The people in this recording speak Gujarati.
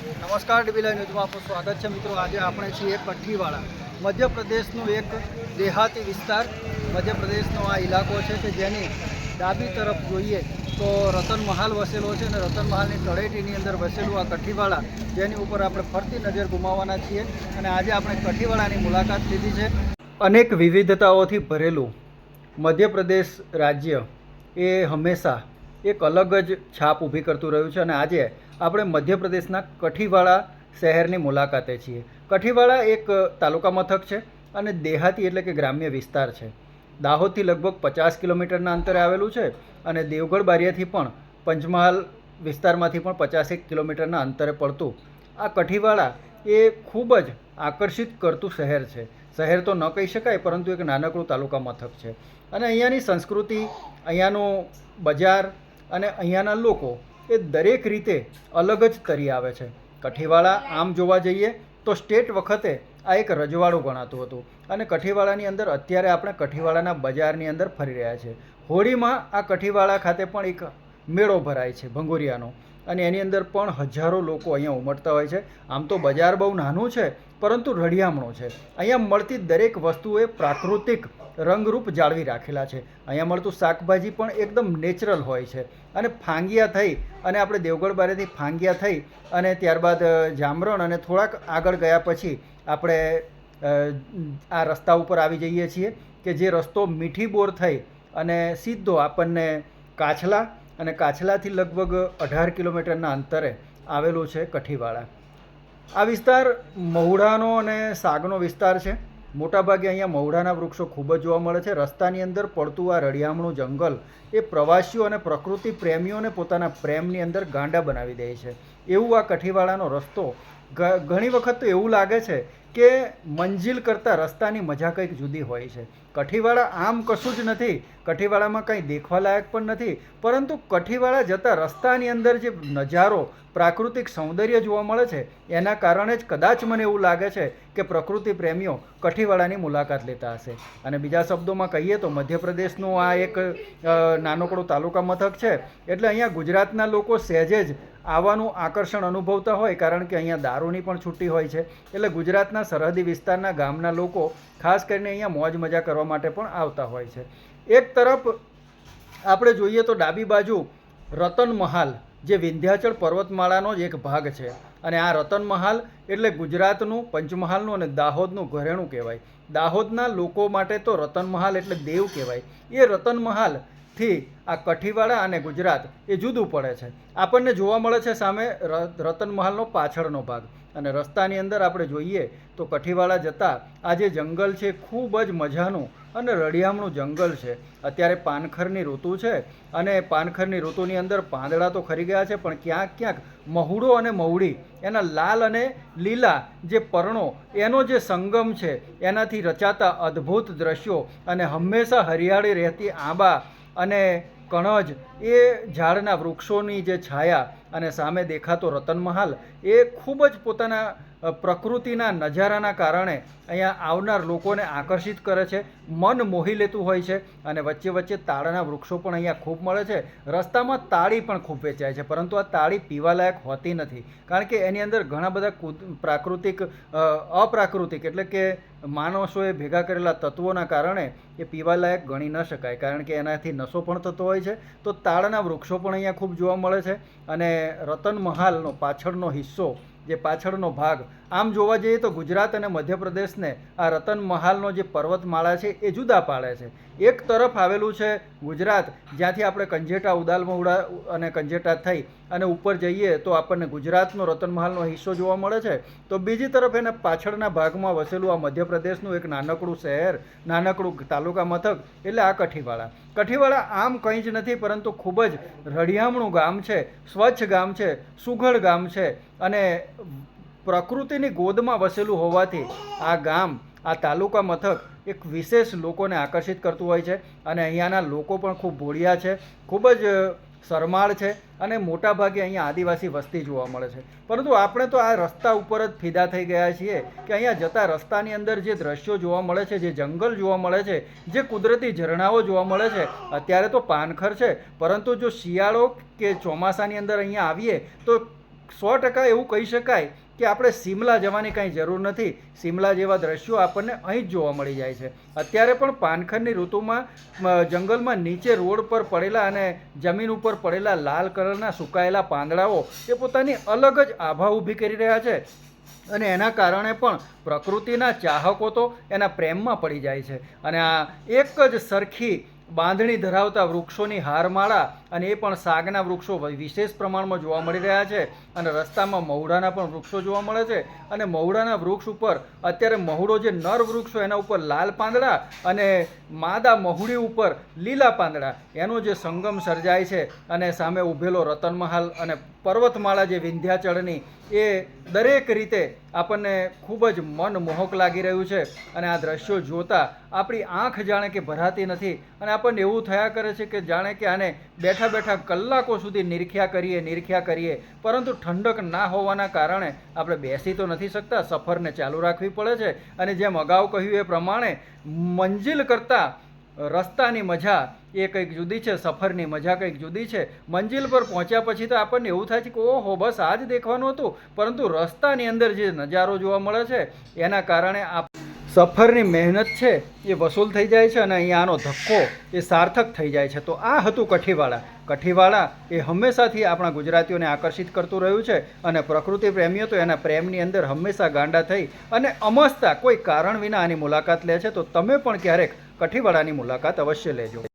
નમસ્કાર ડીબીલા ન્યૂઝમાં આપનું સ્વાગત છે. મિત્રો, આજે આપણે છીએ પઠ્ઠીવાળા મધ્યપ્રદેશનું એક દેહાતી વિસ્તાર. મધ્યપ્રદેશનો આ ઇલાકો છે કે જેની ડાબી તરફ જોઈએ તો રતન મહાલ વસેલો છે અને રતન મહાલની તળેટીની અંદર વસેલું આ કઠીવાળા જેની ઉપર આપણે ફરતી નજર ગુમાવવાના છીએ અને આજે આપણે કઠીવાળાની મુલાકાત લીધી છે. અનેક વિવિધતાઓથી ભરેલું મધ્યપ્રદેશ રાજ્ય એ હંમેશા એક અલગ જ છાપ ઊભી કરતું રહ્યું છે અને આજે આપણે મધ્યપ્રદેશના કઠીવાળા શહેરની મુલાકાતે છીએ. કઠીવાળા એક તાલુકા મથક છે અને દેહાતી એટલે કે ગ્રામ્ય વિસ્તાર છે. દાહોદથી લગભગ પચાસ કિલોમીટરના અંતરે આવેલું છે અને દેવગઢ બારિયાથી પણ પંચમહાલ વિસ્તારમાંથી પણ પચાસેક કિલોમીટરના અંતરે પડતું. આ કઠીવાળા એ ખૂબ જ આકર્ષિત કરતું શહેર છે. શહેર તો ન કહી શકાય, પરંતુ એક નાનકડું તાલુકા મથક છે. અને અહીંયાની સંસ્કૃતિ, અહીંયાનું બજાર અને અહીંયાના લોકો એ દરેક રીતે અલગ જ તરી આવે છે. કઠીવાળા આમ જોવા જઈએ તો સ્ટેટ વખતે આ એક રજવાડું ગણાતું હતું અને કઠીવાળાની અંદર અત્યારે આપણે કઠીવાળાના બજારની અંદર ફરી રહ્યા છે હોળીમાં આ કઠીવાળા ખાતે પણ એક મેળો ભરાય છે ભંગોરિયાનો અને એની અંદર પણ હજારો લોકો અહીંયા ઉમટતા હોય છે. આમ તો બજાર બહુ નાનું છે પરંતુ રળિયામણો છે. અહીંયા મળતી દરેક વસ્તુએ પ્રાકૃતિક રંગરૂપ જાળવી રાખેલા છે. અહીંયા મળતું શાકભાજી પણ એકદમ નેચરલ હોય છે. અને ફાંગિયા થઈ અને આપણે દેવગઢ બારેથી ફાંગિયા થઈ અને ત્યારબાદ જામરણ અને થોડાક આગળ ગયા પછી આપણે આ રસ્તા ઉપર આવી જઈએ છીએ કે જે રસ્તો મીઠી બોર થઈ અને સીધો આપણને કાછલા અને કાછલાથી લગભગ અઢાર કિલોમીટરના અંતરે આવેલું છે કઠીવાળા. આ વિસ્તાર મહુડાનો અને સાગનો વિસ્તાર છે. મોટાભાગે અહીંયા મહુડાના વૃક્ષો ખૂબ જ જોવા મળે છે. રસ્તાની અંદર પડતું આ રળિયામણું જંગલ એ પ્રવાસીઓ અને પ્રકૃતિ પ્રેમીઓને પોતાના પ્રેમની અંદર ગાંડા બનાવી દે છે. એવું આ કઠીવાળાનો રસ્તો ઘણી વખત તો એવું લાગે છે કે મંજિલ કરતાં રસ્તાની મજા કંઈક જુદી હોય છે. કઠીવાળા આમ કશું જ નથી. કઠીવાળામાં કંઈ દેખવા લાયક પણ નથી. પરંતુ કઠીવાળા જતાં રસ્તાની અંદર જે નજારો, પ્રાકૃતિક સૌંદર્ય જોવા મળે છે, એના કારણે જ કદાચ મને એવું લાગે છે કે પ્રકૃતિ પ્રેમીઓ કઠીવાળાની મુલાકાત લેતા હશે. અને બીજા શબ્દોમાં કહીએ તો મધ્યપ્રદેશનું આ એક નાનકડું તાલુકા મથક છે. એટલે અહીંયા ગુજરાતના લોકો સહેજે જ આવવાનું આકર્ષણ અનુભવતા હોય, કારણ કે અહીંયા દારૂની પણ છૂટી હોય છે. એટલે ગુજરાતના સરહદી વિસ્તારના ગામના લોકો ખાસ કરીને અહીંયા મોજ મજા કરવા માટે પણ આવતા હોય છે. એક તરફ આપણે જોઈએ તો ડાબી બાજુ રતન મહાલ, જે વિંધ્યાચળ પર્વતમાળાનો જ એક ભાગ છે. અને આ રતન મહાલ એટલે ગુજરાતનું પંચમહાલનું અને દાહોદનું ઘરેણું કહેવાય. દાહોદના લોકો માટે તો રતન મહાલ એટલે દેવ કહેવાય. એ રતન મહાલથી આ કઠીવાડા અને ગુજરાત એ જુદું પડે છે. આપણને જોવા મળે છે સામે રતન મહાલનો પાછળનો ભાગ. અને રસ્તાની અંદર આપણે જોઈએ તો કઠીવાળા જતાં આ જે જંગલ છે, ખૂબ જ મજાનું અને રળિયામણું જંગલ છે. અત્યારે પાનખરની ઋતુ છે અને પાનખરની ઋતુની અંદર પાંદડા તો ખરી ગયા છે, પણ ક્યાંક ક્યાંક મહુડો અને મહુડી, એના લાલ અને લીલા જે પર્ણો, એનો જે સંગમ છે, એનાથી રચાતા અદ્ભુત દ્રશ્યો અને હંમેશા હરિયાળી રહેતી આંબા અને કણજ એ ઝાડના વૃક્ષોની જે છાયા અને સામે દેખાતો રતનમહાલ એ ખૂબ જ પોતાના પ્રકૃતિના નજારાના કારણે અહીંયા આવનાર લોકોને આકર્ષિત કરે છે. મન મોહી લેતું હોય છે અને વચ્ચે વચ્ચે તાળના વૃક્ષો પણ અહીંયા ખૂબ મળે છે. રસ્તામાં તાળી પણ ખૂબ વેચાય છે, પરંતુ આ તાળી પીવાલાયક હોતી નથી. કારણ કે એની અંદર ઘણા બધા પ્રાકૃતિક અપ્રાકૃતિક એટલે કે માણસોએ ભેગા કરેલા તત્વોના કારણે એ પીવાલાયક ગણી ન શકાય, કારણ કે એનાથી નશો પણ થતો હોય છે. તો તાળના વૃક્ષો પણ અહીંયા ખૂબ જોવા મળે છે અને રતન મહાલનો પાછળનો હિસ્સો, જે પાછળનો ભાગ, આમ જોવા જઈએ તો ગુજરાત અને મધ્યપ્રદેશને આ રતન મહાલનો જે પર્વતમાળા છે એ જુદા પાડે છે. એક તરફ આવેલું છે ગુજરાત, જ્યાંથી આપણે કંજેટા ઉદાલમહુડા અને કંજેટા થઈ અને ઉપર જઈએ તો આપણને ગુજરાતનો રતનમહાલનો હિસ્સો જોવા મળે છે. તો બીજી તરફ એને પાછળના ભાગમાં વસેલું આ મધ્યપ્રદેશનું એક નાનકડું શહેર, નાનકડું તાલુકા મથક, એટલે આ કઠીવાળા. કઠીવાળા આમ કંઈ જ નથી, પરંતુ ખૂબ જ રળિયામણું ગામ છે, સ્વચ્છ ગામ છે, સુઘડ ગામ છે અને પ્રકૃતિની ગોદમાં વસેલું હોવાથી આ ગામ, આ તાલુકા મથક એક વિશેષ લોકોને આકર્ષિત કરતું હોય છે અને અહીંયાના લોકો પણ ખૂબ ભોળિયા છે, ખૂબ જ શરમાળ છે અને મોટાભાગે અહીંયા આદિવાસી વસ્તી જોવા મળે છે. પરંતુ આપણે તો આ રસ્તા ઉપર જ ફિદા થઈ ગયા છીએ કે અહીંયા જતા રસ્તાની અંદર જે દ્રશ્યો જોવા મળે છે, જે જંગલ જોવા મળે છે, જે કુદરતી ઝરણાઓ જોવા મળે છે, અત્યારે તો પાનખર છે. પરંતુ જો શિયાળો કે ચોમાસાની અંદર અહીંયા આવીએ તો સો ટકા એવું કહી શકાય કે આપણે સિમલા જવાની કાંઈ જરૂર નથી. સિમલા જેવા દ્રશ્યો આપણને અહીં જ જોવા મળી જાય છે. અત્યારે પણ પાનખરની ઋતુમાં જંગલમાં નીચે રોડ પર પડેલા અને જમીન ઉપર પડેલા લાલ કલરના સુકાયેલા પાંદડાઓ એ પોતાની અલગ જ આભા ઊભી કરી રહ્યા છે. અને એના કારણે પણ પ્રકૃતિના ચાહકો તો એના પ્રેમમાં પડી જાય છે. અને આ એક જ સરખી બાંધણી ધરાવતા વૃક્ષોની હારમાળા અને એ પણ સાગના વૃક્ષો વિશેષ પ્રમાણમાં જોવા મળી રહ્યા છે. અને રસ્તામાં મહુડાના પણ વૃક્ષો જોવા મળે છે. અને મહુડાના વૃક્ષ ઉપર અત્યારે મહુડો જે નર વૃક્ષ હોય એના ઉપર લાલ પાંદડા અને માદા મહુડી ઉપર લીલા પાંદડા. એનો જે સંગમ સર્જાય છે અને સામે ઊભેલો રતનમહાલ અને પર્વતમાળા જે વિંધ્યાચળની, એ દરેક રીતે આપણને ખૂબ જ મનમોહક લાગી રહ્યું છે. અને આ દ્રશ્યો જોતા આપણી આંખ જાણે કે ભરાતી નથી. અને આપણને એવું થયા કરે છે કે જાણે કે આને બેઠા બેઠા કલાકો સુધી નિરખ્યા કરીએ નિરખ્યા કરીએ. પરંતુ ઠંડક ના હોવાના કારણે આપણે બેસી તો નથી શકતા, સફરને ચાલુ રાખવી પડે છે. અને જેમ અગાઉ કહ્યું એ પ્રમાણે, મંજિલ કરતાં રસ્તાની મજા એ કંઈક જુદી છે, સફરની મજા કંઈક જુદી છે. મંજિલ પર પહોંચ્યા પછી તો આપણને એવું થાય છે કે, ઓહો, બસ આ જ દેખવાનું હતું. પરંતુ રસ્તાની અંદર જે નજારો જોવા મળે છે, એના કારણે આ સફરની મહેનત છે, એ વસૂલ થઈ જાય છે અને અહીંયા આનો ધક્કો એ સાર્થક થઈ જાય છે. તો આ હતું કઠીવાળા કઠીવાળા એ હંમેશાથી આપણા ગુજરાતીઓને આકર્ષિત કરતું રહ્યું છે અને પ્રકૃતિ પ્રેમીઓ તો એના પ્રેમની અંદર હંમેશા ગાંડા થઈ અને અમસ્તા કોઈ કારણ વિના આની મુલાકાત લે છે. તો તમે પણ ક્યારેક કઠીવાળાની મુલાકાત અવશ્ય લેજો.